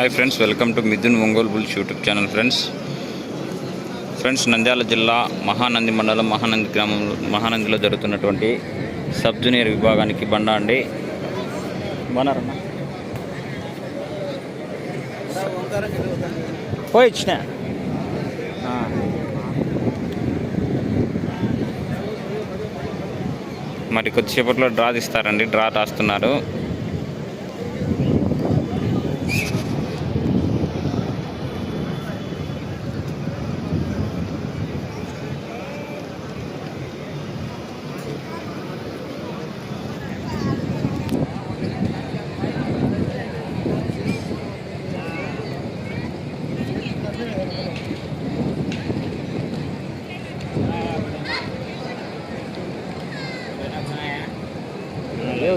Hi friends welcome to Mithun Ongole bulls YouTube channel friends friends Nandyal జిల్లా మహానంది మండలం మహానంది గ్రామంలో మహానందిలో జరుగుతున్నటువంటి సబ్ జూనియర్ విభాగానికి బండా అండి. బాగున్నారన్నా పోయి ఇచ్చిన మరి కొద్దిసేపట్లో డ్రా తీస్తారండి డ్రా రాస్తున్నారు.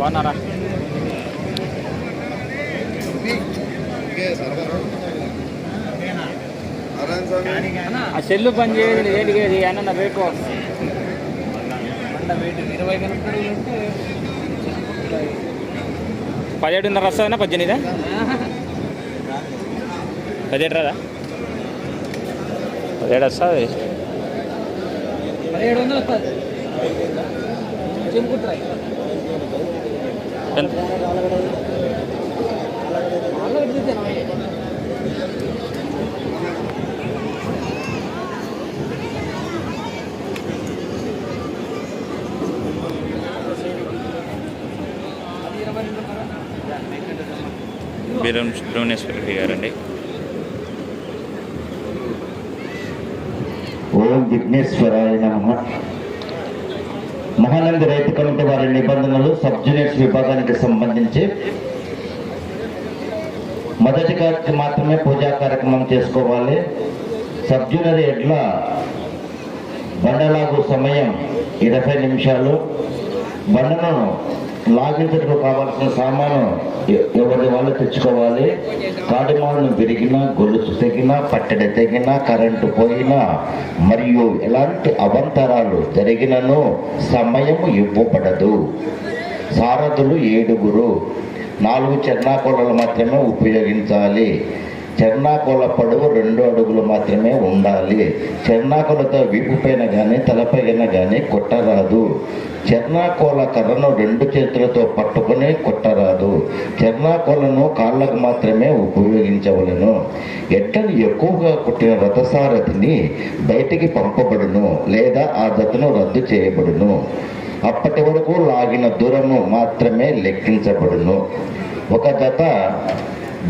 బాగున్నారా? ఆ సెల్లు పని చేయదు ఏంటిది అన్న రేపు. ఇరవై కనుక పదిహేడున్నర వస్తుందన్నా పద్దెనిమిదా? పదిహేడు రాదా పదిహేడు వస్తుంది. పదిహేడు వందలు వస్తుంది. చెంపుట్రాయి ఎంత? బీరం సుబ్రహ్మణ్యేశ్వర రెడ్డి గారండి. ఓం విఘ్నేశ్వరాయ నమ. మహానంద రైతు కమిటీ వారి జూనియర్స్ విభాగానికి సంబంధించి మొదటి కార్యక్రమం మాత్రమే పూజా కార్యక్రమం చేసుకోవాలి. సబ్ జూనియర్ ఎడ్ల బండలాగు సమయం ఇరవై నిమిషాలు. బండను లాగించటకు కావాల్సిన సామాను ఎవరి వాళ్ళు తెచ్చుకోవాలి. కాడిమాలను విరిగినా గొలుసు తెగినా పట్టెడ తెగినా కరెంటు పోయినా మరియు ఎలాంటి అవంతరాలు జరిగినను సమయం ఇవ్వబడదు. సారథులు ఏడుగురు. నాలుగు చెర్నాకోలలు మాత్రమే ఉపయోగించాలి. చెర్నాకోల పొడవు రెండు అడుగులు మాత్రమే ఉండాలి. చెర్నాకోలతో వీపు పైన కానీ తలపైన కానీ కొట్టరాదు. చెర్నాకోల కర్రను రెండు చేతులతో పట్టుకొని కొట్టరాదు. చెర్నాకోలను కాళ్ళకు మాత్రమే ఉపయోగించవలను. ఎట్టని ఎక్కువగా కుట్టిన రథసారథిని బయటికి పంపబడును లేదా ఆ జతను రద్దు చేయబడును. అప్పటి వరకు లాగిన దూరము మాత్రమే లెక్కించబడును. ఒక జత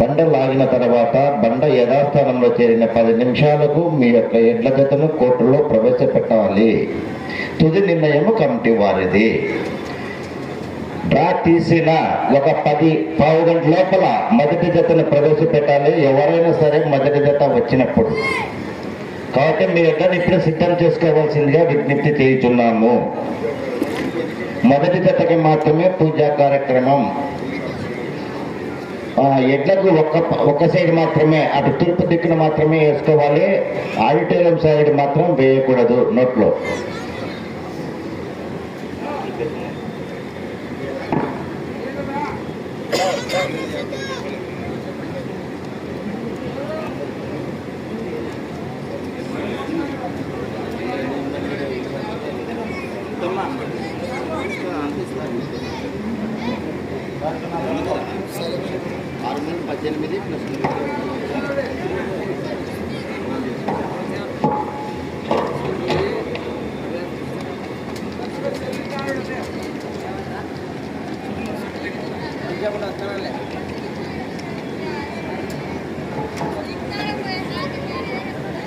బండ లాగిన తర్వాత బండ యథాస్థానంలో చేరిన పది నిమిషాలకు మీ యొక్క ఎడ్ల జతను కోర్టులో ప్రవేశపెట్టాలి. తుది నిర్ణయము కమిటీ వారిది. డ్రా తీసిన ఒక పది పావు గంట లోపల మొదటి జతను ప్రవేశపెట్టాలి. ఎవరైనా సరే మొదటి జత వచ్చినప్పుడు. కాబట్టి మీ ఎడ్లను ఇప్పుడు సిద్ధం చేసుకోవాల్సిందిగా విజ్ఞప్తి చేయుచున్నాము. మొదటి జతకి మాత్రమే పూజా కార్యక్రమం. ఎడ్లకు ఒక్క ఒక్క సైడ్ మాత్రమే అటు తూర్పు దిక్కున మాత్రమే వేసుకోవాలి. ఆడిటోరియం సైడ్ మాత్రం వేయకూడదు నోట్లో. పద్దెనిమిది ప్లస్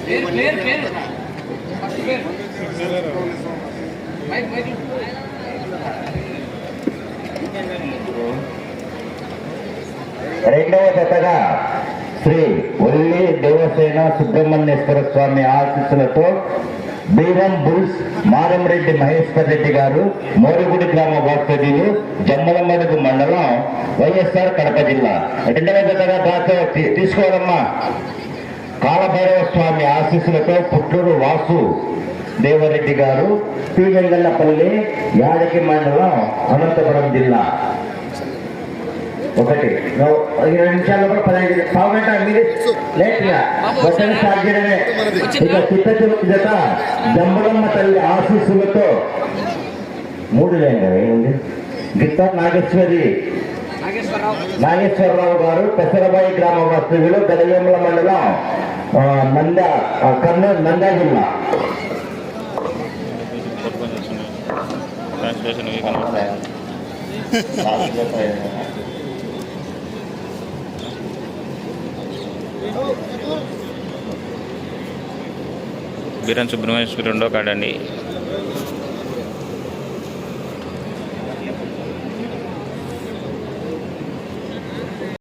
పేరు. పేరు పేరు ఫస్ట్ పేరు. Mike mike. రెండవ జతగా శ్రీ ఒల్లి దేవసేన సుబ్రహ్మణ్యేశ్వర స్వామి ఆశీస్సులతో బీరం బుల్స్ మారంరెడ్డి మహేశ్వర్ రెడ్డి గారు మోరుగుడి గ్రామ వాస్తవ్యులు జమ్మలమడుగు మండలం వైఎస్ఆర్ కడప జిల్లా. రెండవ జతగా దాతో తీసుకోవాలమ్మా కాలభైరవ స్వామి ఆశీస్సులతో పుట్టూరు వాసు దేవరెడ్డి గారు పి వెంగళ్ళపల్లి యాదకి మండలం అనంతపురం జిల్లా. ఒకటి. ఇరవై నిమిషాల్లో కూడా పదహైదు పావు గంట మీరు లేట్గా వచ్చని స్టార్ట్ చేయడమే? ఇక చిత్త చివరి జత జంబలమ్మ తల్లి ఆశీస్సులతో మూడు లేని కదా ఏముంది గిత్త నాగేశ్వరి. నాగేశ్వరరావు గారు పెసరబాయి గ్రామ వస్తువులు గదవేముల మండలం నంద కర్నూలు నందా జిల్లా. ట్రాన్స్లేషన్ బీరన్ సుబ్రహ్మణ్యేశ్వరి రెండో కాడండి